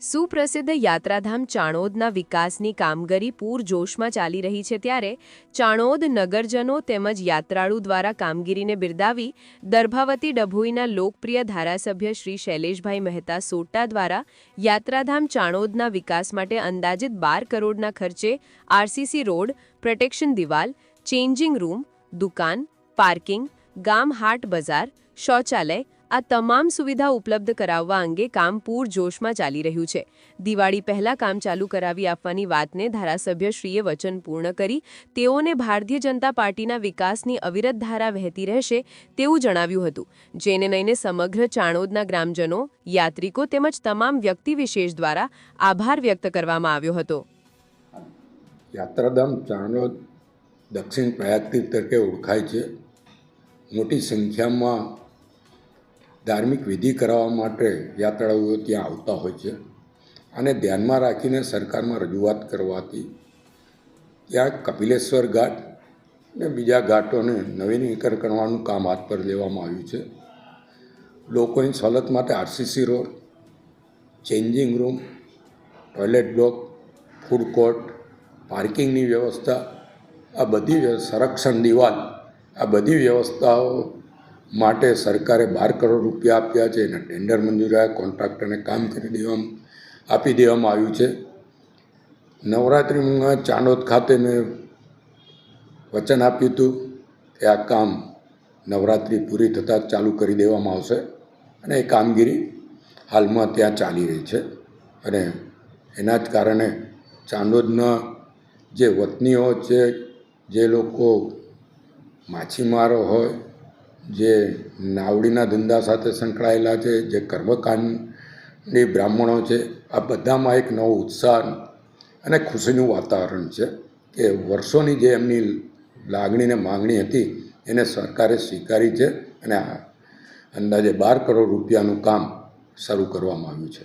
સુપ્રસિદ્ધ યાત્રાધામ ચાણોદના વિકાસની કામગીરી પૂરજોશમાં ચાલી રહી છે ત્યારે ચાણોદ નગરજનો તેમજ યાત્રાળુ દ્વારા કામગીરીને બિરદાવી દર્ભાવતી ડભોઈના લોકપ્રિય ધારાસભ્ય શ્રી શૈલેષભાઈ મહેતા સોટા દ્વારા યાત્રાધામ ચાણોદના વિકાસ માટે અંદાજિત બાર કરોડના ખર્ચે આરસીસી રોડ, પ્રોટેક્શન દિવાલ, ચેન્જિંગ રૂમ, દુકાન, પાર્કિંગ, ગામ હાટ બજાર, શૌચાલય આ તમામ સુવિધા ઉપલબ્ધ કરાવવા અંગે કામ પૂરજોશમાં ચાલી રહ્યું છે. દિવાળી પહેલા કામ ચાલુ કરાવી આપવાની વાતને ધારાસભ્યશ્રીએ વચન પૂર્ણ કરી, તેઓને ભારતીય જનતા પાર્ટીના વિકાસની અવિરત ધારા વહેતી રહેશે તેવું જણાવ્યું હતું. જેને લઈને સમગ્ર ચાણોદના ગ્રામજનો, યાત્રિકો તેમજ તમામ વ્યક્તિ વિશેષ દ્વારા આભાર વ્યક્ત કરવામાં આવ્યો હતો. યાત્રાધામ ચાણોદ દક્ષિણ પ્રયાગતીર્થ તરીકે ઓળખાય છે. મોટી સંખ્યામાં ધાર્મિક વિધિ કરાવવા માટે યાત્રાળુઓ ત્યાં આવતા હોય છે અને ધ્યાનમાં રાખીને સરકારમાં રજૂઆત કરવાથી ત્યાં કપિલેશ્વર ઘાટ ને બીજા ઘાટોને નવીનીકરણ કરવાનું કામ હાથ પર લેવામાં આવ્યું છે. લોકોની સવલત માટે RCC road, changing room, toilet block, food court, પાર્કિંગની વ્યવસ્થા, આ બધી સંરક્ષણ દિવાલ, આ બધી વ્યવસ્થાઓ માટે સરકારે બાર કરોડ રૂપિયા આપ્યા છે એના ટેન્ડર મંજૂરાયા કોન્ટ્રાક્ટરને કામ કરી દેવામાં, આપી દેવામાં આવ્યું છે. નવરાત્રિમાં ચાંદોદ ખાતે મેં વચન આપ્યું હતું કે આ કામ નવરાત્રિ પૂરી થતાં ચાલુ કરી દેવામાં આવશે અને એ કામગીરી હાલમાં ત્યાં ચાલી રહી છે. અને એના જ કારણે ચાંદોદના જે વતનીઓ છે, જે લોકો માછીમારો હોય જે નાવડીના ધંધા સાથે સંકળાયેલા છે, જે કર્મકાંડી બ્રાહ્મણો છે, આ બધામાં એક નવો ઉત્સાહ અને ખુશીનું વાતાવરણ છે કે વર્ષોની જે એમની લાગણીને માગણી હતી, એને સરકારે સ્વીકારી છે અને અંદાજે બાર કરોડ રૂપિયાનું કામ શરૂ કરવામાં આવ્યું છે.